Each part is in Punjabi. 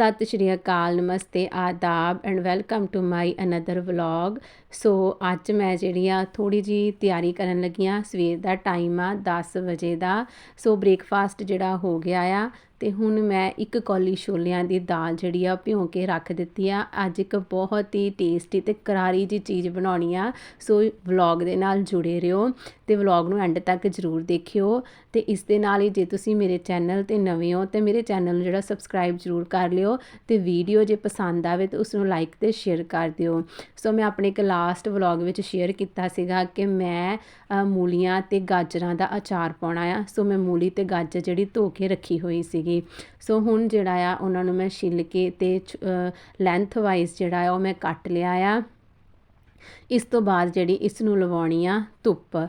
ਸਤਿ ਸ਼੍ਰੀ ਅਕਾਲ ਨਮਸਤੇ ਆਦਾਬ and welcome to my another vlog so ਅੱਜ ਮੈਂ ਜਿਹੜੀ ਆ ਥੋੜੀ ਜੀ ਤਿਆਰੀ ਕਰਨ ਲੱਗੀ ਆ ਸਵੇਰ ਦਾ ਟਾਈਮ ਆ 10 ਵਜੇ ਦਾ। ਸੋ ਬ੍ਰੇਕਫਾਸਟ ਜਿਹੜਾ ਹੋ ਗਿਆ ਆ ਤੇ ਹੁਣ ਮੈਂ ਇੱਕ ਕੌਲੀ ਛੋਲਿਆਂ ਦੀ ਦਾਲ ਜਿਹੜੀ ਆ ਭਿਉਂ ਕੇ ਰੱਖ ਦਿੱਤੀ ਆ। ਅੱਜ ਇੱਕ ਬਹੁਤ ਹੀ ਟੇਸਟੀ ਤੇ ਕਰਾਰੀ ਜੀ ਚੀਜ਼ ਬਣਾਉਣੀ ਆ। ਸੋ ਵਲੌਗ ਦੇ ਨਾਲ ਜੁੜੇ ਰਹੋ ਤੇ ਵਲੌਗ ਨੂੰ ਐਂਡ ਤੱਕ ਜਰੂਰ ਦੇਖਿਓ ਤੇ ਇਸ ਦੇ ਨਾਲ ਹੀ ਜੇ ਤੁਸੀਂ ਮੇਰੇ ਚੈਨਲ ਤੇ ਨਵੇਂ ਹੋ ਤੇ ਮੇਰੇ ਚੈਨਲ ਨੂੰ ਜਿਹੜਾ ਸਬਸਕ੍ਰਾਈਬ ਜਰੂਰ ਕਰ ਲਿਓ ਤੇ ਵੀਡੀਓ ਜੇ ਪਸੰਦ ਆਵੇ ਤਾਂ ਉਸ ਨੂੰ ਲਾਈਕ ਤੇ ਸ਼ੇਅਰ ਕਰ ਦਿਓ। ਸੋ ਮੈਂ ਆਪਣੇ ਕਲਾ ਲਾਸਟ ਵਲੌਗ ਵਿੱਚ ਸ਼ੇਅਰ ਕੀਤਾ ਸੀਗਾ ਕਿ ਮੈਂ ਮੂਲੀਆਂ ਤੇ ਗਾਜਰਾਂ ਦਾ ਅਚਾਰ ਪਾਉਣਾ ਆ। ਸੋ ਮੈਂ ਮੂਲੀ ਤੇ ਗਾਜਰ ਜਿਹੜੀ ਧੋ ਕੇ ਰੱਖੀ ਹੋਈ ਸੀਗੀ। ਸੋ ਹੁਣ ਜਿਹੜਾ ਆ, ਉਹਨਾਂ ਨੂੰ ਮੈਂ ਛਿੱਲ ਕੇ ਤੇ ਲੈਂਥ ਵਾਈਜ਼ ਜਿਹੜਾ ਆ, ਉਹ ਮੈਂ ਕੱਟ ਲਿਆ ਆ। ਇਸ ਤੋਂ ਬਾਅਦ ਜਿਹੜੀ ਇਸ ਨੂੰ ਲਵਾਉਣੀ ਆ, ਧੁੱਪ।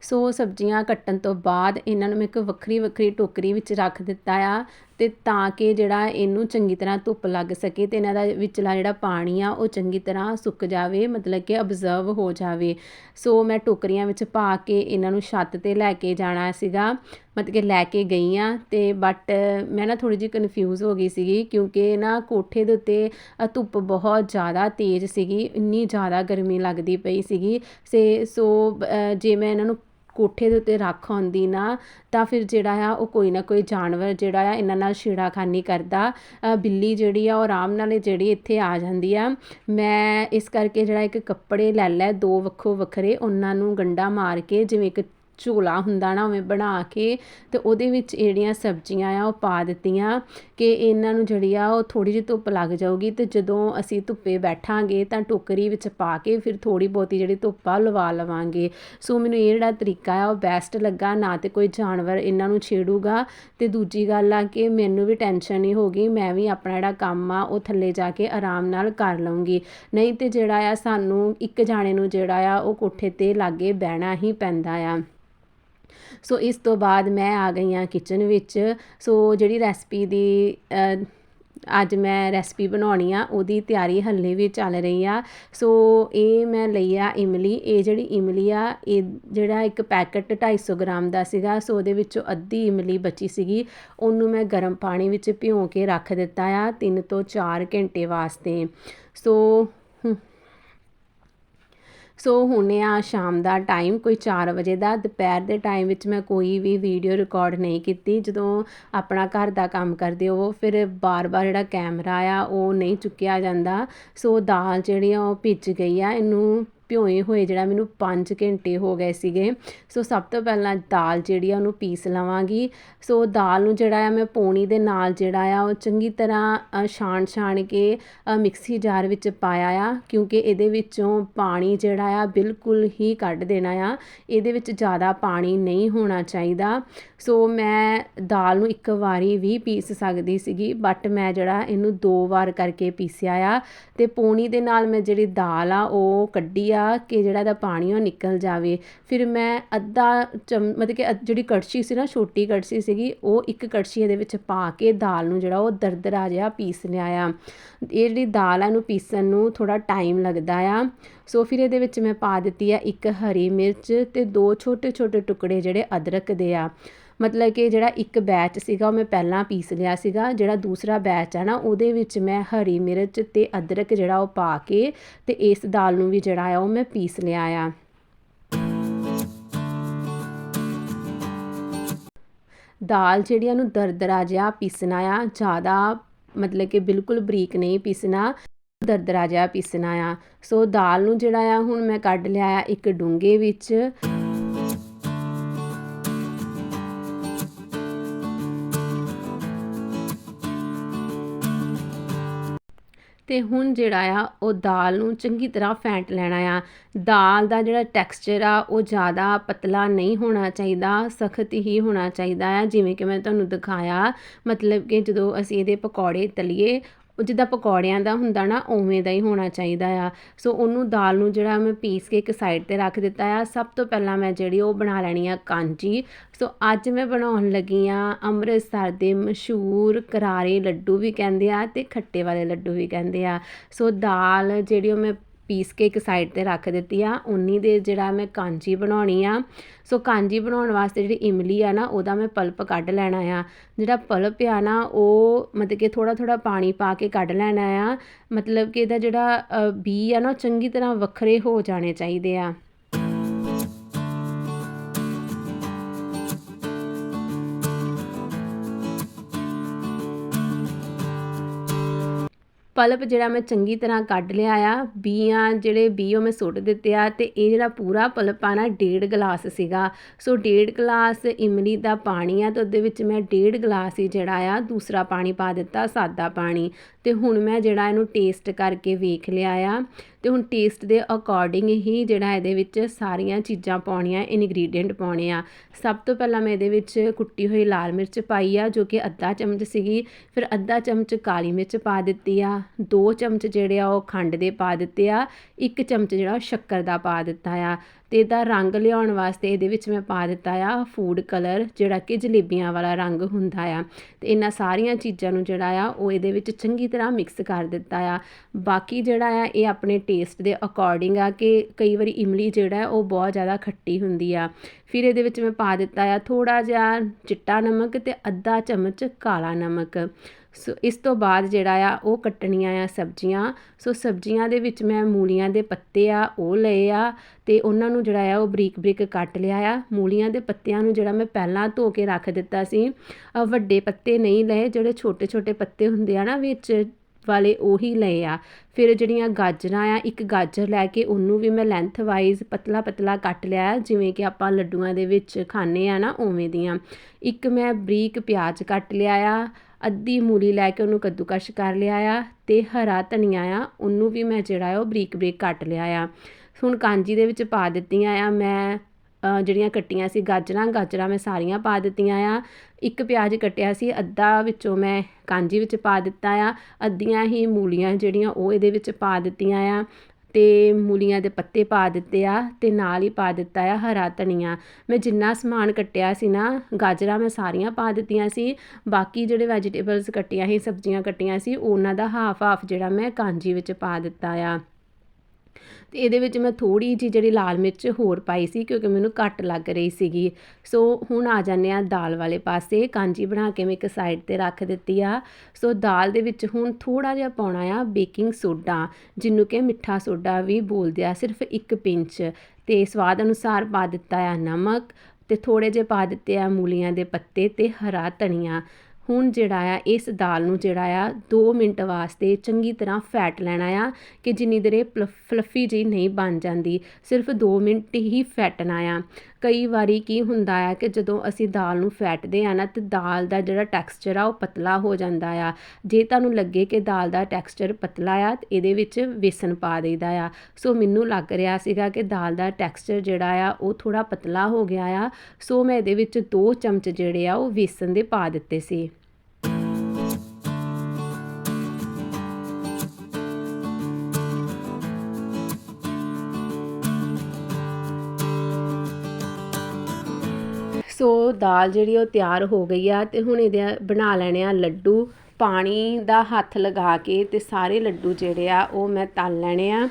ਸੋ ਸਬਜ਼ੀਆਂ ਕੱਟਣ ਤੋਂ ਬਾਅਦ ਇਹਨਾਂ ਨੂੰ ਮੈਂ ਇੱਕ ਵੱਖਰੀ ਵੱਖਰੀ ਟੋਕਰੀ ਵਿੱਚ ਰੱਖ ਦਿੱਤਾ ਆ। ਅਤੇ ਤਾਂ ਕਿ ਜਿਹੜਾ ਇਹਨੂੰ ਚੰਗੀ ਤਰ੍ਹਾਂ ਧੁੱਪ ਲੱਗ ਸਕੇ ਅਤੇ ਇਹਨਾਂ ਦਾ ਵਿਚਲਾ ਜਿਹੜਾ ਪਾਣੀ ਆ, ਉਹ ਚੰਗੀ ਤਰ੍ਹਾਂ ਸੁੱਕ ਜਾਵੇ, ਮਤਲਬ ਕਿ ਅਬਜ਼ਰਵ ਹੋ ਜਾਵੇ। ਸੋ ਮੈਂ ਟੋਕਰੀਆਂ ਵਿੱਚ ਪਾ ਕੇ ਇਹਨਾਂ ਨੂੰ ਛੱਤ ਤੇ ਲੈ ਕੇ ਜਾਣਾ ਸੀਗਾ, ਮਤਲਬ ਕਿ ਲੈ ਕੇ ਗਈ ਆ ਅਤੇ ਬਟ ਮੈਂ ਨਾ ਥੋੜ੍ਹੀ ਜਿਹੀ ਕਨਫਿਊਜ਼ ਹੋ ਗਈ ਸੀਗੀ ਕਿਉਂਕਿ ਨਾ ਕੋਠੇ ਦੇ ਉੱਤੇ ਧੁੱਪ ਬਹੁਤ ਜ਼ਿਆਦਾ ਤੇਜ਼ ਸੀਗੀ, ਇੰਨੀ ਜ਼ਿਆਦਾ ਗਰਮੀ ਲੱਗਦੀ ਪਈ ਸੀਗੀ। ਸੇ ਸੋ ਜੇ ਮੈਂ ਇਹਨਾਂ ਨੂੰ ਕੋਠੇ ਦੇ ਉੱਤੇ ਰੱਖ ਆਉਂਦੀ ਨਾ, ਤਾਂ ਫਿਰ ਜਿਹੜਾ ਆ ਉਹ ਕੋਈ ਨਾ ਕੋਈ ਜਾਨਵਰ ਜਿਹੜਾ ਆ ਇਹਨਾਂ ਨਾਲ ਛੇੜਾਖਾਨੀ ਕਰਦਾ। ਬਿੱਲੀ ਜਿਹੜੀ ਆ ਉਹ ਆਰਾਮ ਨਾਲ ਜਿਹੜੀ ਇੱਥੇ ਆ ਜਾਂਦੀ ਆ। ਮੈਂ ਇਸ ਕਰਕੇ ਜਿਹੜਾ ਇੱਕ ਕੱਪੜੇ ਲੈ ਲੈ, ਦੋ ਵੱਖੋ ਵੱਖਰੇ ਉਹਨਾਂ ਨੂੰ ਗੰਡਾ ਮਾਰ ਕੇ, ਜਿਵੇਂ ਇੱਕ ਝੋਲਾ ਹੁੰਦਾ ਨਾ ਉਵੇਂ ਬਣਾ ਕੇ ਤੇ ਉਹਦੇ ਵਿੱਚ ਜਿਹੜੀਆਂ ਸਬਜ਼ੀਆਂ ਆ ਉਹ ਪਾ ਦਿੱਤੀਆਂ ਕਿ ਇਹਨਾਂ ਨੂੰ ਜਿਹੜੀ ਆ ਉਹ ਥੋੜੀ ਜਿਹੀ ਧੁੱਪ ਲੱਗ ਜਾਊਗੀ ਤੇ ਜਦੋਂ ਅਸੀਂ ਧੁੱਪੇ ਬੈਠਾਂਗੇ ਤਾਂ ਟੋਕਰੀ ਵਿੱਚ ਪਾ ਕੇ ਫਿਰ ਥੋੜੀ ਬਹੁਤੀ ਜਿਹੜੀ ਧੁੱਪ ਆ ਉਹ ਲਵਾ ਲਵਾਂਗੇ। ਸੋ ਮੈਨੂੰ ਇਹ ਜਿਹੜਾ ਤਰੀਕਾ ਆ ਉਹ ਬੈਸਟ ਲੱਗਾ, ਨਾ ਤੇ ਕੋਈ ਜਾਨਵਰ ਇਹਨਾਂ ਨੂੰ ਛੇੜੂਗਾ। ਤੇ ਦੂਜੀ ਗੱਲ ਆ ਕਿ ਮੈਨੂੰ ਵੀ ਟੈਨਸ਼ਨ ਨਹੀਂ ਹੋਗੀ ਮੈਂ ਵੀ ਆਪਣਾ ਜਿਹੜਾ ਕੰਮ ਆ ਉਹ ਥੱਲੇ ਜਾ ਕੇ ਆਰਾਮ ਨਾਲ ਕਰ ਲਵਾਂਗੀ ਨਹੀਂ ਤੇ ਜਿਹੜਾ ਆ ਸਾਨੂੰ ਇੱਕ ਜਾਣੇ ਨੂੰ ਜਿਹੜਾ ਆ ਉਹ ਕੋਠੇ ਤੇ ਲਾਗੇ ਬਹਿਣਾ ਹੀ ਪੈਂਦਾ ਆ। ਸੋ ਇਸ ਤੋਂ ਬਾਅਦ ਮੈਂ ਆ ਗਈ ਹਾਂ ਕਿਚਨ ਵਿੱਚ। ਸੋ ਜਿਹੜੀ ਰੈਸਪੀ ਦੀ ਅੱਜ ਮੈਂ ਰੈਸਪੀ ਬਣਾਉਣੀ ਆ, ਉਹਦੀ ਤਿਆਰੀ ਹੱਲੇ ਵੀ ਚੱਲ ਰਹੀ ਆ। ਸੋ ਇਹ ਮੈਂ ਲਈ ਆ ਇਮਲੀ। ਇਹ ਜਿਹੜੀ ਇਮਲੀ ਆ, ਇਹ ਜਿਹੜਾ ਇੱਕ ਪੈਕਟ 250 ਗ੍ਰਾਮ ਦਾ ਸੀਗਾ, ਸੋ ਉਹਦੇ ਵਿੱਚੋਂ ਅੱਧੀ ਇਮਲੀ ਬਚੀ ਸੀਗੀ। ਉਹਨੂੰ ਮੈਂ ਗਰਮ ਪਾਣੀ ਵਿੱਚ ਭਿਉਂ ਕੇ ਰੱਖ ਦਿੱਤਾ ਆ 3 ਤੋਂ 4 ਘੰਟੇ ਵਾਸਤੇ। ਸੋ ਸੋ ਹੁਣ ਆ ਸ਼ਾਮ ਦਾ ਟਾਈਮ ਕੋਈ 4 ਵਜੇ ਦਾ, ਦੁਪਹਿਰ ਦੇ ਟਾਈਮ ਵਿੱਚ ਮੈਂ ਕੋਈ ਵੀ ਵੀਡੀਓ ਰਿਕਾਰਡ ਨਹੀਂ ਕੀਤੀ। ਜਦੋਂ ਆਪਣਾ ਘਰ ਦਾ ਕੰਮ ਕਰਦੇ ਹੋ, ਫਿਰ ਬਾਰ-ਬਾਰ ਜਿਹੜਾ ਕੈਮਰਾ ਆ, ਉਹ ਨਹੀਂ ਚੁੱਕਿਆ ਜਾਂਦਾ। ਸੋ ਦਾਲ ਜਿਹੜੀ ਆ, ਉਹ ਭਿੱਜ ਗਈ ਆ। ਇਹਨੂੰ ਭਿਓਏ ਹੋਏ ਜਿਹੜਾ ਮੈਨੂੰ 5 ਘੰਟੇ ਹੋ ਗਏ ਸੀਗੇ। ਸੋ ਸਭ ਤੋਂ ਪਹਿਲਾਂ ਦਾਲ ਜਿਹੜੀ ਆ ਉਹਨੂੰ ਪੀਸ ਲਵਾਂਗੀ। ਸੋ ਦਾਲ ਨੂੰ ਜਿਹੜਾ ਆ ਮੈਂ ਪੌਣੀ ਦੇ ਨਾਲ ਜਿਹੜਾ ਆ ਉਹ ਚੰਗੀ ਤਰ੍ਹਾਂ ਛਾਣ ਛਾਣ ਕੇ ਮਿਕਸੀ ਜਾਰ ਵਿੱਚ ਪਾਇਆ ਆ, ਕਿਉਂਕਿ ਇਹਦੇ ਵਿੱਚੋਂ ਪਾਣੀ ਜਿਹੜਾ ਆ ਬਿਲਕੁਲ ਹੀ ਕੱਢ ਦੇਣਾ ਆ। ਇਹਦੇ ਵਿੱਚ ਜ਼ਿਆਦਾ ਪਾਣੀ ਨਹੀਂ ਹੋਣਾ ਚਾਹੀਦਾ। ਸੋ ਮੈਂ ਦਾਲ ਨੂੰ ਇੱਕ ਵਾਰੀ ਵੀ ਪੀਸ ਸਕਦੀ ਸੀਗੀ ਬਟ ਮੈਂ ਜਿਹੜਾ ਇਹਨੂੰ ਦੋ ਵਾਰ ਕਰਕੇ ਪੀਸਿਆ ਆ। ਤੇ ਪੌਣੀ ਦੇ ਨਾਲ ਮੈਂ ਜਿਹੜੀ ਦਾਲ ਆ ਉਹ ਕੱਢੀ ਆ ਕਿ ਜਿਹੜਾ ਇਹਦਾ ਪਾਣੀ ਉਹ ਨਿਕਲ ਜਾਵੇ। ਫਿਰ ਮੈਂ ਅੱਧਾ ਚਮ, ਮਤਲਬ ਕਿ ਜਿਹੜੀ ਕੜਛੀ ਸੀ ਨਾ, ਛੋਟੀ ਕੜਛੀ ਸੀਗੀ, ਉਹ ਇੱਕ ਕੜਛੀ ਇਹਦੇ ਵਿੱਚ ਪਾ ਕੇ ਦਾਲ ਨੂੰ ਜਿਹੜਾ ਉਹ ਦਰਦਰਾ ਜਿਹਾ ਪੀਸ ਲਿਆ ਆ। ਇਹ ਜਿਹੜੀ ਦਾਲ ਆ, ਇਹਨੂੰ ਪੀਸਣ ਨੂੰ ਥੋੜਾ ਟਾਈਮ ਲੱਗਦਾ ਆ। ਸੋ ਫਿਰ ਇਹਦੇ ਵਿੱਚ ਮੈਂ ਪਾ ਦਿੱਤੀ ਆ ਇੱਕ ਹਰੀ ਮਿਰਚ ਤੇ ਦੋ ਛੋਟੇ ਛੋਟੇ ਟੁਕੜੇ ਜਿਹੜੇ ਅਦਰਕ ਦੇ ਆ। ਮਤਲਬ ਕਿ ਜਿਹੜਾ ਇੱਕ ਬੈਚ ਸੀਗਾ ਉਹ ਮੈਂ ਪਹਿਲਾਂ ਪੀਸ ਲਿਆ ਸੀਗਾ, ਜਿਹੜਾ ਦੂਸਰਾ ਬੈਚ ਆ ਨਾ, ਉਹਦੇ ਵਿੱਚ ਮੈਂ ਹਰੀ ਮਿਰਚ ਤੇ ਅਦਰਕ ਜਿਹੜਾ ਉਹ ਪਾ ਕੇ ਤੇ ਇਸ ਦਾਲ ਨੂੰ ਵੀ ਜਿਹੜਾ ਆ ਉਹ ਮੈਂ ਪੀਸ ਲਿਆ ਆ। ਦਾਲ ਜਿਹੜੀ ਆ ਨੂੰ ਦਰਦਰਾ ਜਿਹਾ ਪੀਸਣਾ ਆ, ਜ਼ਿਆਦਾ ਮਤਲਬ ਕਿ ਬਿਲਕੁਲ ਬਰੀਕ ਨਹੀਂ ਪੀਸਣਾ, ਦਰਦਰਾ ਜਿਹਾ ਪੀਸਣਾ ਆ। ਸੋ ਦਾਲ ਨੂੰ ਜਿਹੜਾ ਆ, ਹੁਣ ਮੈਂ ਕੱਢ ਲਿਆ ਆ ਇੱਕ ਡੂੰਘੇ ਵਿੱਚ। ਤੇ ਹੁਣ ਜਿਹੜਾ ਆ, ਉਹ ਦਾਲ ਨੂੰ ਚੰਗੀ ਤਰ੍ਹਾਂ ਫੈਂਟ ਲੈਣਾ ਆ। ਦਾਲ ਦਾ ਜਿਹੜਾ ਟੈਕਸਚਰ ਆ, ਉਹ ਜ਼ਿਆਦਾ ਪਤਲਾ ਨਹੀਂ ਹੋਣਾ ਚਾਹੀਦਾ, ਸਖਤ ਹੀ ਹੋਣਾ ਚਾਹੀਦਾ ਆ। ਜਿਵੇਂ ਕਿ ਮੈਂ ਤੁਹਾਨੂੰ ਦਿਖਾਇਆ, ਮਤਲਬ ਕਿ ਜਦੋਂ ਅਸੀਂ ਇਹਦੇ ਪਕੌੜੇ ਤਲੀਏ ਉਹ ਜਿੱਦਾਂ ਪਕੌੜਿਆਂ ਦਾ ਹੁੰਦਾ ਨਾ, ਉਵੇਂ ਦਾ ਹੀ ਹੋਣਾ ਚਾਹੀਦਾ ਆ। ਸੋ ਉਹਨੂੰ ਦਾਲ ਨੂੰ ਜਿਹੜਾ ਮੈਂ ਪੀਸ ਕੇ ਇੱਕ ਸਾਈਡ ਤੇ ਰੱਖ ਦਿੱਤਾ ਆ। ਸਭ ਤੋਂ ਪਹਿਲਾਂ ਮੈਂ ਜਿਹੜੀ ਉਹ ਬਣਾ ਲੈਣੀ ਆ ਕਾਂਜੀ। ਸੋ ਅੱਜ ਮੈਂ ਬਣਾਉਣ ਲੱਗੀ ਆ ਅੰਮ੍ਰਿਤਸਰ ਦੇ ਮਸ਼ਹੂਰ ਕਰਾਰੇ ਲੱਡੂ ਵੀ ਕਹਿੰਦੇ ਆ ਤੇ ਖੱਟੇ ਵਾਲੇ ਲੱਡੂ ਵੀ ਕਹਿੰਦੇ ਆ। ਸੋ ਦਾਲ ਜਿਹੜੀ ਉਹ ਮੈਂ ਪੀਸ ਕੇ ਇੱਕ ਸਾਈਡ ਤੇ ਰੱਖ ਦਿੱਤੀ ਆ। ਉਨੀ ਦੇ ਜਿਹੜਾ ਮੈਂ ਕਾਂਜੀ ਬਣਾਉਣੀ ਆ। ਸੋ ਕਾਂਜੀ ਬਣਾਉਣ ਵਾਸਤੇ ਜਿਹੜੀ ਇਮਲੀ ਆ ਨਾ, ਉਹਦਾ ਮੈਂ ਪਲਪ ਕੱਢ ਲੈਣਾ ਆ। ਜਿਹੜਾ ਪਲਪ ਆ ਨਾ, ਉਹ ਮਤਲਬ ਕਿ ਥੋੜਾ ਥੋੜਾ ਪਾਣੀ ਪਾ ਕੇ ਕੱਢ ਲੈਣਾ ਆ। ਮਤਲਬ ਕਿ ਇਹਦਾ ਜਿਹੜਾ ਬੀ ਆ ਨਾ, ਉਹ ਚੰਗੀ ਤਰ੍ਹਾਂ ਵੱਖਰੇ ਹੋ ਜਾਣੇ ਚਾਹੀਦੇ ਆ। ਪਲਪ ਜਿਹੜਾ ਮੈਂ ਚੰਗੀ ਤਰ੍ਹਾਂ ਕੱਢ ਲਿਆ ਆ, ਬੀਆਂ ਜਿਹੜੇ ਬੀ ਉਹ ਮੈਂ ਸੁੱਟ ਦਿੱਤੇ ਆ ਤੇ ਇਹ ਜਿਹੜਾ ਪੂਰਾ ਪਲਪ ਆ ਨਾ, ਡੇਢ ਗਲਾਸ ਸੀਗਾ। ਸੋ ਡੇਢ ਗਲਾਸ ਇਮਲੀ ਦਾ ਪਾਣੀ ਆ ਤੇ ਉਹਦੇ ਵਿੱਚ ਮੈਂ ਡੇਢ ਗਲਾਸ ਹੀ ਜਿਹੜਾ ਆ ਦੂਸਰਾ ਪਾਣੀ ਪਾ ਦਿੱਤਾ, ਸਾਦਾ ਪਾਣੀ। ਤੇ ਹੁਣ ਮੈਂ ਜਿਹੜਾ ਇਹਨੂੰ ਟੇਸਟ ਕਰਕੇ ਵੇਖ ਲਿਆ ਆ ਤੇ ਹੁਣ ਟੇਸਟ ਦੇ ਅਕੋਰਡਿੰਗ ਹੀ ਜਿਹੜਾ ਇਹਦੇ ਵਿੱਚ ਸਾਰੀਆਂ ਚੀਜ਼ਾਂ ਪਾਉਣੀਆਂ ਇਨਗਰੀਡੀਅੰਟ ਪਾਉਣੇ ਆ। ਸਭ ਤੋਂ ਪਹਿਲਾਂ ਮੈਂ ਇਹਦੇ ਵਿੱਚ ਕੁੱਟੀ ਹੋਈ ਲਾਲ ਮਿਰਚ ਪਾਈ ਆ, ਜੋ ਕਿ ਅੱਧਾ ਚਮਚ ਸੀਗੀ। ਫਿਰ ਅੱਧਾ ਚਮਚ ਕਾਲੀ ਮਿਰਚ ਪਾ ਦਿੱਤੀ ਆ। ਦੋ ਚਮਚ ਜਿਹੜੇ ਆ ਉਹ ਖੰਡ ਦੇ ਪਾ ਦਿੱਤੇ ਆ। ਇੱਕ ਚਮਚ ਜਿਹੜਾ ਉਹ ਸ਼ੱਕਰ ਦਾ ਪਾ ਦਿੱਤਾ ਆ। ਅਤੇ ਇਹਦਾ ਰੰਗ ਲਿਆਉਣ ਵਾਸਤੇ ਇਹਦੇ ਵਿੱਚ ਮੈਂ ਪਾ ਦਿੱਤਾ ਆ ਫੂਡ ਕਲਰ ਜਿਹੜਾ ਕਿ ਜਲੇਬੀਆਂ ਵਾਲਾ ਰੰਗ ਹੁੰਦਾ ਆ। ਅਤੇ ਇਹਨਾਂ ਸਾਰੀਆਂ ਚੀਜ਼ਾਂ ਨੂੰ ਜਿਹੜਾ ਆ ਉਹ ਇਹਦੇ ਵਿੱਚ ਚੰਗੀ ਤਰ੍ਹਾਂ ਮਿਕਸ ਕਰ ਦਿੱਤਾ ਆ। ਬਾਕੀ ਜਿਹੜਾ ਆ ਇਹ ਆਪਣੇ ਟੇਸਟ ਦੇ ਅਕੋਰਡਿੰਗ ਆ ਕਿ ਕਈ ਵਾਰੀ ਇਮਲੀ ਜਿਹੜਾ ਉਹ ਬਹੁਤ ਜ਼ਿਆਦਾ ਖੱਟੀ ਹੁੰਦੀ ਆ। ਫਿਰ ਇਹਦੇ ਵਿੱਚ ਮੈਂ ਪਾ ਦਿੱਤਾ ਆ ਥੋੜਾ ਜਿਹਾ ਚਿੱਟਾ ਨਮਕ ਤੇ ਅੱਧਾ ਚਮਚ ਕਾਲਾ ਨਮਕ। ਸੋ ਇਸ ਤੋਂ ਬਾਅਦ ਜਿਹੜਾ ਆ, ਉਹ ਕੱਟਣੀਆਂ ਆ ਸਬਜ਼ੀਆਂ। ਸੋ ਸਬਜ਼ੀਆਂ ਦੇ ਵਿੱਚ ਮੈਂ ਮੂਲੀਆਂ ਦੇ ਪੱਤੇ ਆ, ਉਹ ਲਏ ਆ ਤੇ ਉਹਨਾਂ ਨੂੰ ਜਿਹੜਾ ਆ, ਉਹ ਬਰੀਕ ਬਰੀਕ ਕੱਟ ਲਿਆ ਆ। ਮੂਲੀਆਂ ਦੇ ਪੱਤਿਆਂ ਨੂੰ ਜਿਹੜਾ ਮੈਂ ਪਹਿਲਾਂ ਧੋ ਕੇ ਰੱਖ ਦਿੱਤਾ ਸੀ। ਵੱਡੇ ਪੱਤੇ ਨਹੀਂ ਲਏ, ਜਿਹੜੇ ਛੋਟੇ ਛੋਟੇ ਪੱਤੇ ਹੁੰਦੇ ਆ ਨਾ, ਵਿੱਚ ਵਾਲੇ ਉਹੀ ਲਏ ਆ। ਫਿਰ ਜਿਹੜੀਆਂ ਗਾਜਰਾਂ ਆ, ਇੱਕ ਗਾਜਰ ਲੈ ਕੇ ਉਹਨੂੰ ਵੀ ਮੈਂ ਲੈਂਥ ਵਾਈਜ਼ ਪਤਲਾ ਪਤਲਾ ਕੱਟ ਲਿਆ ਜਿਵੇਂ ਕਿ ਆਪਾਂ ਲੱਡੂਆਂ ਦੇ ਵਿੱਚ ਖਾਣੇ ਆ ਨਾ, ਉਵੇਂ ਦੀਆਂ। ਇੱਕ ਮੈਂ ਬਰੀਕ ਪਿਆਜ਼ ਕੱਟ ਲਿਆ ਆ ਅੱਧੀ ਮੂਲੀ ਲੈ ਕੇ ਉਹਨੂੰ ਕੱਦੂਕਸ਼ ਕਰ ਲਿਆ ਆ ਅਤੇ ਹਰਾ ਧਨੀਆ ਆ, ਉਹਨੂੰ ਵੀ ਮੈਂ ਜਿਹੜਾ ਆ ਉਹ ਬਰੀਕ ਬਰੀਕ ਕੱਟ ਲਿਆ ਆ ਹੁਣ ਕਾਂਜੀ ਦੇ ਵਿੱਚ ਪਾ ਦਿੱਤੀਆਂ ਆ, ਮੈਂ ਜਿਹੜੀਆਂ ਕੱਟੀਆਂ ਸੀ ਗਾਜਰਾਂ ਗਾਜਰਾਂ ਮੈਂ ਸਾਰੀਆਂ ਪਾ ਦਿੱਤੀਆਂ ਆ। ਇੱਕ ਪਿਆਜ਼ ਕੱਟਿਆ ਸੀ, ਅੱਧਾ ਵਿੱਚੋਂ ਮੈਂ ਕਾਂਜੀ ਵਿੱਚ ਪਾ ਦਿੱਤਾ ਆ, ਅੱਧੀਆਂ ਹੀ ਮੂਲੀਆਂ ਜਿਹੜੀਆਂ ਉਹ ਇਹਦੇ ਵਿੱਚ ਪਾ ਦਿੱਤੀਆਂ ਆ। ਅਤੇ ਮੂਲੀਆਂ ਦੇ ਪੱਤੇ ਪਾ ਦਿੱਤੇ ਆ ਅਤੇ ਨਾਲ ਹੀ ਪਾ ਦਿੱਤਾ ਆ ਹਰਾ ਧਨੀਆ। ਮੈਂ ਜਿੰਨਾ ਸਮਾਨ ਕੱਟਿਆ ਸੀ ਨਾ, ਗਾਜਰਾਂ ਮੈਂ ਸਾਰੀਆਂ ਪਾ ਦਿੱਤੀਆਂ ਸੀ। ਬਾਕੀ ਜਿਹੜੇ ਵੈਜੀਟੇਬਲਸ ਕੱਟੀਆਂ ਸੀ, ਸਬਜ਼ੀਆਂ ਕੱਟੀਆਂ ਸੀ, ਉਹਨਾਂ ਦਾ ਹਾਫ ਹਾਫ ਜਿਹੜਾ ਮੈਂ ਕਾਂਜੀ ਵਿੱਚ ਪਾ ਦਿੱਤਾ ਆ। ਤੇ ਇਹਦੇ ਵਿੱਚ ਮੈਂ ਥੋੜੀ ਜਿਹੀ ਜਿਹੜੀ ਲਾਲ ਮਿਰਚ ਹੋਰ ਪਾਈ ਸੀ ਕਿਉਂਕਿ ਮੈਨੂੰ ਘੱਟ ਲੱਗ ਰਹੀ ਸੀਗੀ। ਸੋ ਹੁਣ ਆ ਜਾਂਦੇ ਆ ਦਾਲ ਵਾਲੇ ਪਾਸੇ। ਕਾਂਜੀ ਬਣਾ ਕੇ ਮੈਂ ਇੱਕ ਸਾਈਡ ਤੇ ਰੱਖ ਦਿੱਤੀ ਆ। ਸੋ ਦਾਲ ਦੇ ਵਿੱਚ ਹੁਣ ਥੋੜਾ ਜਿਹਾ ਪਾਉਣਾ ਆ ਬੇਕਿੰਗ ਸੋਡਾ, ਜਿਹਨੂੰ ਕਿ ਮਿੱਠਾ ਸੋਡਾ ਵੀ ਬੋਲਦੇ ਆ, ਸਿਰਫ ਇੱਕ ਪਿੰਚ। ਤੇ ਸਵਾਦ ਅਨੁਸਾਰ ਪਾ ਦਿੱਤਾ ਆ ਨਮਕ ਤੇ ਥੋੜੇ ਜਿਹੇ ਪਾ ਦਿੱਤੇ ਆ ਮੂਲੀਆਂ ਦੇ ਪੱਤੇ ਤੇ ਹਰਾ ਧਨੀਆ। ਹੁਣ ਜਿਹੜਾ ਆ, ਇਸ ਦਾਲ ਨੂੰ ਜਿਹੜਾ ਆ 2 ਮਿੰਟ ਵਾਸਤੇ ਚੰਗੀ ਤਰ੍ਹਾਂ ਫੈਟ ਲੈਣਾ ਆ ਕਿ ਜਿੰਨੀ ਦੇਰ ਇਹ ਫਲਫੀ ਜੀ ਨਹੀਂ ਬਣ ਜਾਂਦੀ, ਸਿਰਫ 2 ਮਿੰਟ ਹੀ ਫੈਟਣਾ ਆ। ਕਈ ਵਾਰੀ ਕੀ ਹੁੰਦਾ ਆ ਕਿ ਜਦੋਂ ਅਸੀਂ ਦਾਲ ਨੂੰ ਫੈਟਦੇ ਆ ਨਾ, ਤੇ ਦਾਲ ਦਾ ਜਿਹੜਾ ਟੈਕਸਚਰ ਆ, ਉਹ ਪਤਲਾ ਹੋ ਜਾਂਦਾ ਆ। ਜੇ ਤੁਹਾਨੂੰ ਲੱਗੇ ਕਿ ਦਾਲ ਦਾ ਟੈਕਸਚਰ ਪਤਲਾ ਆ, ਤੇ ਇਹਦੇ ਵਿੱਚ ਵੇਸਣ ਪਾ ਦੇਈਦਾ ਆ। ਸੋ ਮੈਨੂੰ ਲੱਗ ਰਿਹਾ ਸੀਗਾ ਕਿ ਦਾਲ ਦਾ ਟੈਕਸਚਰ ਜਿਹੜਾ ਆ, ਉਹ ਥੋੜਾ ਪਤਲਾ ਹੋ ਗਿਆ ਆ। ਸੋ ਮੈਂ ਇਹਦੇ ਵਿੱਚ 2 ਚਮਚ ਜਿਹੜੇ ਆ, ਉਹ ਵੇਸਣ ਦੇ ਪਾ ਦਿੱਤੇ ਸੀ। ਸੋ ਦਾਲ ਜਿਹੜੀ ਉਹ ਤਿਆਰ ਹੋ ਗਈ ਆ ਤੇ ਹੁਣ ਇਹਦੇ ਬਣਾ ਲੈਣੇ ਆ ਲੱਡੂ। ਪਾਣੀ ਦਾ ਹੱਥ ਲਗਾ ਕੇ ਤੇ ਸਾਰੇ ਲੱਡੂ ਜਿਹੜੇ ਆ ਉਹ ਮੈਂ ਤਲ ਲੈਣੇ ਆ।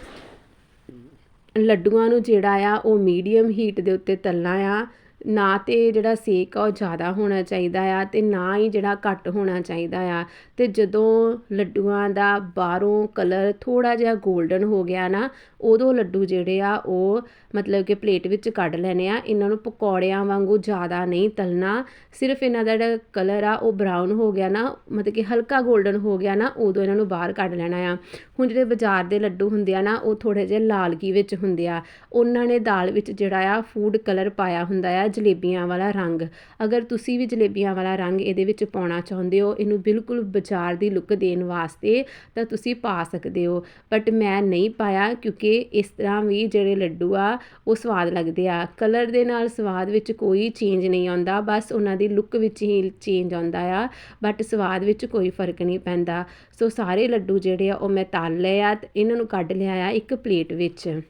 ਲੱਡੂਆਂ ਨੂੰ ਜਿਹੜਾ ਆ ਉਹ ਮੀਡੀਅਮ ਹੀਟ ਦੇ ਉੱਤੇ ਤਲਣਾ ਆ। ਨਾ ਤੇ ਜਿਹੜਾ ਸੇਕ ਆ ਉਹ ਜ਼ਿਆਦਾ ਹੋਣਾ ਚਾਹੀਦਾ ਆ ਤੇ ਨਾ ਹੀ ਜਿਹੜਾ ਘੱਟ ਹੋਣਾ ਚਾਹੀਦਾ ਆ। ਤੇ ਜਦੋਂ ਲੱਡੂਆਂ ਦਾ ਬਾਹਰੋਂ ਕਲਰ ਥੋੜਾ ਜਿਹਾ 골ਡਨ ਹੋ ਗਿਆ ਨਾ, ਉਦੋਂ ਲੱਡੂ ਜਿਹੜੇ ਆ ਉਹ ਮਤਲਬ ਕਿ ਪਲੇਟ ਵਿੱਚ ਕੱਢ ਲੈਣੇ ਆ। ਇਹਨਾਂ ਨੂੰ ਪਕੌੜਿਆਂ ਵਾਂਗੂ ਜ਼ਿਆਦਾ ਨਹੀਂ ਤਲਣਾ। ਸਿਰਫ ਇਹਨਾਂ ਦਾ ਜਿਹੜਾ ਕਲਰ ਆ ਉਹ ਬਰਾਊਨ ਹੋ ਗਿਆ ਨਾ, ਮਤਲਬ ਕਿ ਹਲਕਾ 골ਡਨ ਹੋ ਗਿਆ ਨਾ, ਉਦੋਂ ਇਹਨਾਂ ਨੂੰ ਬਾਹਰ ਕੱਢ ਲੈਣਾ ਆ। ਹੁਣ ਜਿਹੜੇ ਬਾਜ਼ਾਰ ਦੇ ਲੱਡੂ ਹੁੰਦੇ ਆ ਨਾ, ਉਹ ਥੋੜੇ ਜਿਹੇ ਲਾਲਗੀ ਵਿੱਚ ਹੁੰਦੇ ਆ। ਉਹਨਾਂ ਨੇ ਦਾਲ ਵਿੱਚ ਜਿਹੜਾ ਆ ਫੂਡ ਕਲਰ ਪਾਇਆ ਹੁੰਦਾ ਆ ਜਲੇਬੀਆਂ ਵਾਲਾ ਰੰਗ। ਅਗਰ ਤੁਸੀਂ ਵੀ ਜਲੇਬੀਆਂ ਵਾਲਾ ਰੰਗ ਇਹਦੇ ਵਿੱਚ ਪਾਉਣਾ ਚਾਹੁੰਦੇ ਹੋ, ਇਹਨੂੰ ਬਿਲਕੁਲ ਬਾਜ਼ਾਰ ਦੀ ਲੁੱਕ ਦੇਣ ਵਾਸਤੇ ਤਾਂ ਤੁਸੀਂ ਪਾ ਸਕਦੇ ਹੋ। ਬਟ ਮੈਂ ਨਹੀਂ ਪਾਇਆ ਕਿਉਂਕਿ ਇਸ ਤਰ੍ਹਾਂ ਵੀ ਜਿਹੜੇ ਲੱਡੂ ਆ, ਉਹ ਸਵਾਦ ਲੱਗਦੇ ਆ। ਕਲਰ ਦੇ ਨਾਲ ਸਵਾਦ ਵਿੱਚ ਕੋਈ ਚੇਂਜ ਨਹੀਂ ਆਉਂਦਾ, ਬਸ ਉਹਨਾਂ ਦੀ ਲੁੱਕ ਵਿੱਚ ਹੀ ਚੇਂਜ ਆਉਂਦਾ ਆ ਬਟ ਸਵਾਦ ਵਿੱਚ ਕੋਈ ਫ਼ਰਕ ਨਹੀਂ ਪੈਂਦਾ। ਸੋ ਸਾਰੇ ਲੱਡੂ ਜਿਹੜੇ ਆ, ਉਹ ਮੈਂ ਤਲ ਲਏ ਆ ਤੇ ਇਹਨਾਂ ਨੂੰ ਕੱਢ ਲਿਆ ਆ ਇੱਕ ਪਲੇਟ ਵਿੱਚ।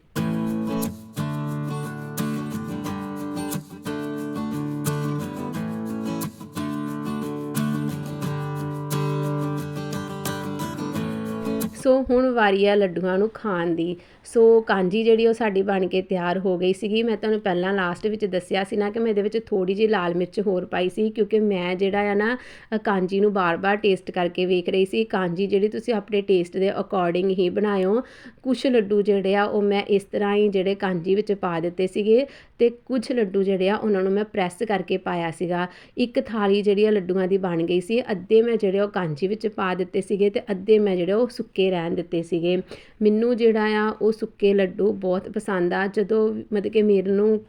ਸੋ ਹੁਣ ਵਾਰੀ ਆ ਲੱਡੂਆਂ ਨੂੰ ਖਾਣ ਦੀ। ਸੋ ਕਾਂਜੀ ਜਿਹੜੀ ਉਹ ਸਾਡੀ ਬਣ ਕੇ ਤਿਆਰ ਹੋ ਗਈ ਸੀਗੀ। ਮੈਂ ਤੁਹਾਨੂੰ ਪਹਿਲਾਂ ਲਾਸਟ ਵਿੱਚ ਦੱਸਿਆ ਸੀ ਨਾ ਕਿ ਮੈਂ ਇਹਦੇ ਵਿੱਚ ਥੋੜੀ ਜਿਹੀ ਲਾਲ ਮਿਰਚ ਹੋਰ ਪਾਈ ਸੀ ਕਿਉਂਕਿ ਮੈਂ ਜਿਹੜਾ ਆ ਨਾ ਕਾਂਜੀ ਨੂੰ ਬਾਰ-ਬਾਰ ਟੇਸਟ ਕਰਕੇ ਵੇਖ ਰਹੀ ਸੀ। ਕਾਂਜੀ ਜਿਹੜੀ ਤੁਸੀਂ ਆਪਣੇ ਟੇਸਟ ਦੇ ਅਕੋਰਡਿੰਗ ਹੀ ਬਣਾਇਓ ਕੁਝ ਲੱਡੂ ਜਿਹੜੇ ਆ ਉਹ ਮੈਂ ਇਸ ਤਰ੍ਹਾਂ ਹੀ ਜਿਹੜੇ ਕਾਂਜੀ ਵਿੱਚ ਪਾ ਦਿੱਤੇ ਸੀਗੇ ਤੇ ਕੁਝ ਲੱਡੂ ਜਿਹੜੇ ਆ ਉਹਨਾਂ ਨੂੰ ਮੈਂ ਪ੍ਰੈਸ ਕਰਕੇ ਪਾਇਆ ਸੀਗਾ। ਇੱਕ ਥਾਲੀ ਜਿਹੜੀ ਆ ਲੱਡੂਆਂ ਦੀ ਬਣ ਗਈ ਸੀ, ਅੱਧੇ ਮੈਂ ਜਿਹੜੇ ਉਹ ਕਾਂਜੀ ਵਿੱਚ ਪਾ ਦਿੱਤੇ ਸੀਗੇ ਤੇ ਅੱਧੇ ਮੈਂ ਜਿਹੜੇ ਉਹ ਸੁੱਕੇ ਰਹਿਣ ਦਿੱਤੇ ਸੀਗੇ। ਮੈਨੂੰ ਜਿਹੜਾ ਆ, ਉਹ ਸੁੱਕੇ ਲੱਡੂ ਬਹੁਤ ਪਸੰਦ ਆ। ਜਦੋਂ ਮਤਲਬ ਕਿ ਮੇਰੇ ਨੂੰ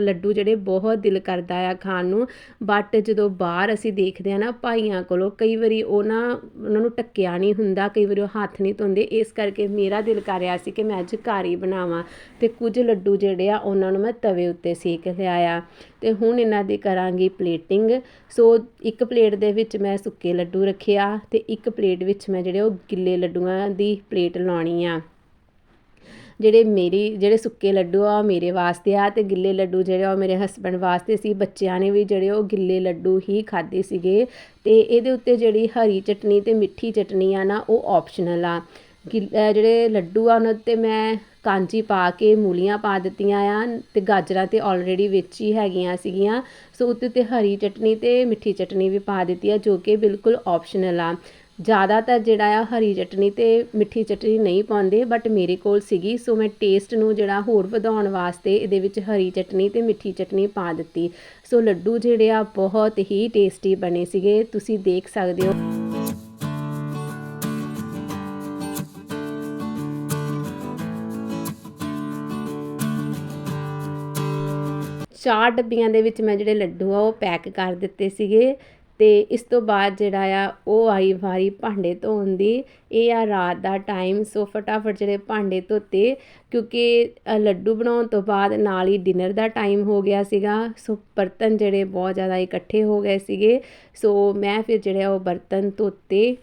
ਲੱਡੂ ਜਿਹੜੇ ਬਹੁਤ ਦਿਲ ਕਰਦਾ ਆ ਖਾਣ ਨੂੰ ਬਟ ਜਦੋਂ ਬਾਹਰ ਅਸੀਂ ਦੇਖਦੇ ਆ ਨਾ ਭਾਈਆਂ ਕੋਲੋਂ, ਕਈ ਵਾਰੀ ਉਹ ਨਾ ਉਹਨਾਂ ਨੂੰ ਟੱਕਿਆ ਨਹੀਂ ਹੁੰਦਾ, ਕਈ ਵਾਰੀ ਉਹ ਹੱਥ ਨਹੀਂ ਧੋਂਦੇ। ਇਸ ਕਰਕੇ ਮੇਰਾ ਦਿਲ ਕਰ ਰਿਹਾ ਸੀ ਕਿ ਮੈਂ ਅੱਜ ਘਰ ਹੀ ਬਣਾਵਾਂ। ਤੇ ਕੁਝ ਲੱਡੂ ਜਿਹੜੇ ਆ, ਉਹਨਾਂ ਨੂੰ ਮੈਂ ਤਵੇ ਉੱਤੇ ਸੇਕ ਲਿਆ ਆ। ਤੇ ਹੁਣ ਇਹਨਾਂ ਦੀ ਕਰਾਂਗੀ ਪਲੇਟਿੰਗ ਸੋ ਇੱਕ ਪਲੇਟ ਦੇ ਵਿੱਚ ਮੈਂ ਸੁੱਕੇ ਲੱਡੂ ਰੱਖਿਆ ਤੇ ਇੱਕ ਪਲੇਟ ਵਿੱਚ ਮੈਂ ਜਿਹੜੇ ਉਹ ਗਿੱਲੇ ਲੱਡੂਆਂ ਦੀ ਪਲੇਟ ਲਾਉਣੀ ਆ। ਜਿਹੜੇ ਮੇਰੀ, ਜਿਹੜੇ ਸੁੱਕੇ ਲੱਡੂ ਆ, ਉਹ ਮੇਰੇ ਵਾਸਤੇ ਆ ਤੇ ਗਿੱਲੇ ਲੱਡੂ ਜਿਹੜੇ ਆ ਉਹ ਮੇਰੇ ਹਸਬੰਡ ਵਾਸਤੇ ਸੀ। ਬੱਚਿਆਂ ਨੇ ਵੀ ਜਿਹੜੇ ਉਹ ਗਿੱਲੇ ਲੱਡੂ ਹੀ ਖਾਦੇ ਸੀਗੇ ਤੇ ਇਹਦੇ ਉੱਤੇ ਜਿਹੜੀ ਹਰੀ ਚਟਨੀ ਤੇ ਮਿੱਠੀ ਚਟਨੀ ਆ ਨਾ, ਉਹ ਆਪਸ਼ਨਲ ਆ। ਗਿ- ਜਿਹੜੇ ਲੱਡੂ ਆ, ਉਹਨਾਂ ਉੱਤੇ ਮੈਂ ਕਾਂਜੀ ਪਾ ਕੇ ਮੂਲੀਆਂ ਪਾ ਦਿੱਤੀਆਂ ਆ ਤੇ ਗਾਜਰਾਂ ਤੇ ਆਲਰੇਡੀ ਵਿੱਚ ਹੀ ਹੈਗੀਆਂ ਸੀਗੀਆਂ। ਸੋ ਉੱਤੇ ਤੇ ਹਰੀ ਚਟਨੀ ਤੇ ਮਿੱਠੀ ਚਟਨੀ ਵੀ ਪਾ ਦਿੱਤੀ ਆ, ਜੋ ਕਿ ਬਿਲਕੁਲ ਆਪਸ਼ਨਲ ਆ। ਜ਼ਿਆਦਾਤਰ ਜਿਹੜਾ ਆ ਹਰੀ ਚਟਨੀ ਤੇ ਮਿੱਠੀ ਚਟਨੀ ਨਹੀਂ ਪਾਉਂਦੇ ਬਟ ਮੇਰੇ ਕੋਲ ਸੀਗੀ ਸੋ ਮੈਂ ਟੇਸਟ ਨੂੰ ਜਿਹੜਾ ਹੋਰ ਵਧਾਉਣ ਵਾਸਤੇ ਇਹਦੇ ਵਿੱਚ ਹਰੀ ਚਟਨੀ ਤੇ ਮਿੱਠੀ ਚਟਨੀ ਪਾ ਦਿੱਤੀ। ਸੋ ਲੱਡੂ ਜਿਹੜੇ ਆ ਬਹੁਤ ਹੀ ਟੇਸਟੀ ਬਣੇ ਸੀਗੇ, ਤੁਸੀਂ ਦੇਖ ਸਕਦੇ ਹੋ। ਚਾਰ ਡੱਬੀਆਂ ਦੇ ਵਿੱਚ ਮੈਂ ਜਿਹੜੇ ਲੱਡੂ ਆ ਉਹ ਪੈਕ ਕਰ ਦਿੱਤੇ ਸੀਗੇ। ਅਤੇ ਇਸ ਤੋਂ ਬਾਅਦ ਜਿਹੜਾ ਆ, ਉਹ ਆਈ ਵਾਰੀ ਭਾਂਡੇ ਧੋਣ ਦੀ। ਇਹ ਆ ਰਾਤ ਦਾ ਟਾਈਮ ਸੋ ਫਟਾਫਟ ਜਿਹੜੇ ਭਾਂਡੇ ਧੋਤੇ, ਕਿਉਂਕਿ ਲੱਡੂ ਬਣਾਉਣ ਤੋਂ ਬਾਅਦ ਨਾਲ ਹੀ ਡਿਨਰ ਦਾ ਟਾਈਮ ਹੋ ਗਿਆ ਸੀਗਾ। ਸੋ ਬਰਤਨ ਜਿਹੜੇ ਬਹੁਤ ਜ਼ਿਆਦਾ ਇਕੱਠੇ ਹੋ ਗਏ ਸੀਗੇ। ਸੋ ਮੈਂ ਫਿਰ ਜਿਹੜੇ ਆ ਉਹ ਬਰਤਨ ਧੋਤੇ।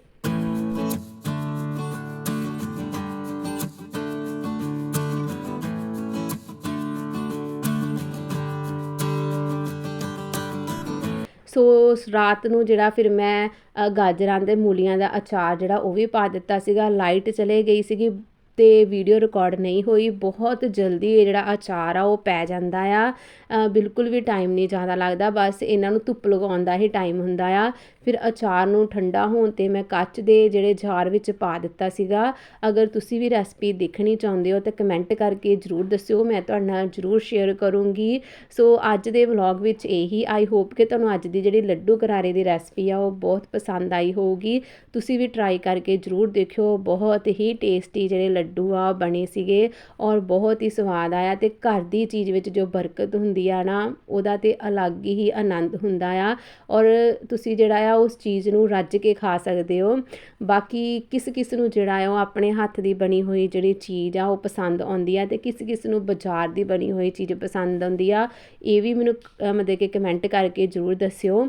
ਉਸ ਰਾਤ ਨੂੰ ਜਿਹੜਾ ਫਿਰ ਮੈਂ ਗਾਜਰਾਂ ਤੇ ਮੂਲੀਆਂ ਦਾ ਅਚਾਰ ਜਿਹੜਾ ਉਹ ਵੀ ਪਾ ਦਿੱਤਾ ਸੀਗਾ, ਲਾਈਟ ਚਲੇ ਗਈ ਸੀਗੀ ਤੇ ਵੀਡੀਓ ਰਿਕਾਰਡ ਨਹੀਂ ਹੋਈ, ਬਹੁਤ ਜਲਦੀ ਇਹ ਜਿਹੜਾ ਅਚਾਰ ਆ ਉਹ ਪੈ ਜਾਂਦਾ ਆ। ਬਿਲਕੁਲ ਵੀ ਟਾਈਮ ਨਹੀਂ ਜ਼ਿਆਦਾ ਲੱਗਦਾ, ਬਸ ਇਹਨਾਂ ਨੂੰ ਧੁੱਪ ਲਗਾਉਣ ਦਾ ਹੀ ਟਾਈਮ ਹੁੰਦਾ ਆ। ਫਿਰ ਅਚਾਰ ਨੂੰ ਠੰਡਾ ਹੋਣ ਤੇ ਮੈਂ ਕੱਚ ਦੇ ਜਿਹੜੇ ਜਾਰ ਵਿੱਚ ਪਾ ਦਿੱਤਾ ਸੀਗਾ। ਅਗਰ ਤੁਸੀਂ ਵੀ ਰੈਸਪੀ ਦੇਖਣੀ ਚਾਹੁੰਦੇ ਹੋ ਤਾਂ ਕਮੈਂਟ ਕਰਕੇ ਜਰੂਰ ਦੱਸਿਓ, ਮੈਂ ਤੁਹਾਡੇ ਨਾਲ ਜਰੂਰ ਸ਼ੇਅਰ ਕਰੂੰਗੀ। ਸੋ ਅੱਜ ਦੇ ਵਲੌਗ ਵਿੱਚ ਇਹੀ ਆਈ ਹੋਪ ਕਿ ਤੁਹਾਨੂੰ ਅੱਜ ਦੀ ਜਿਹੜੀ ਲੱਡੂ ਕਰਾਰੇ ਦੀ ਰੈਸਪੀ ਆ, ਉਹ ਬਹੁਤ ਪਸੰਦ ਆਈ ਹੋਊਗੀ। ਤੁਸੀਂ ਵੀ ਟਰਾਈ ਕਰਕੇ ਜਰੂਰ ਦੇਖਿਓ, ਬਹੁਤ ਹੀ ਟੇਸਟੀ ਜਿਹੜੇ ਲੱਡੂ ਆ, ਬਣੇ ਸੀਗੇ ਔਰ ਬਹੁਤ ਹੀ ਸਵਾਦ ਆਇਆ ਤੇ ਘਰ ਦੀ ਚੀਜ਼ ਵਿੱਚ ਜੋ ਬਰਕਤ ਹੁੰਦੀ ਆ ਨਾ, ਉਹਦਾ ਤੇ ਅਲੱਗ ਹੀ ਆਨੰਦ ਹੁੰਦਾ ਆ। ਔਰ ਤੁਸੀਂ ਜਿਹੜਾ ਆ ਉਸ ਚੀਜ਼ ਨੂੰ ਰੱਜ ਕੇ ਖਾ ਸਕਦੇ ਹੋ। ਬਾਕੀ ਕਿਸ ਕਿਸ ਨੂੰ ਜਿਹੜਾ ਆ ਉਹ ਆਪਣੇ ਹੱਥ ਦੀ ਬਣੀ ਹੋਈ ਜਿਹੜੀ ਚੀਜ਼ ਆ ਉਹ ਪਸੰਦ ਆਉਂਦੀ ਆ ਤੇ ਕਿਸ ਕਿਸ ਨੂੰ ਬਾਜ਼ਾਰ ਦੀ ਬਣੀ ਹੋਈ ਚੀਜ਼ ਪਸੰਦ ਆਉਂਦੀ ਆ, ਇਹ ਵੀ ਮੈਨੂੰ ਮਤਲਬ ਕਿ ਕਮੈਂਟ ਕਰਕੇ ਜਰੂਰ ਦੱਸਿਓ।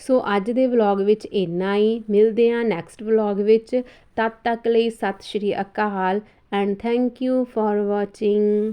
ਸੋ ਅੱਜ ਦੇ ਵਲੌਗ ਵਿੱਚ ਇੰਨਾ ਹੀ। ਮਿਲਦੇ ਹਾਂ ਨੈਕਸਟ ਵਲੌਗ ਵਿੱਚ। ਤਦ ਤੱਕ ਲਈ ਸਤਿ ਸ਼੍ਰੀ ਅਕਾਲ and thank you for watching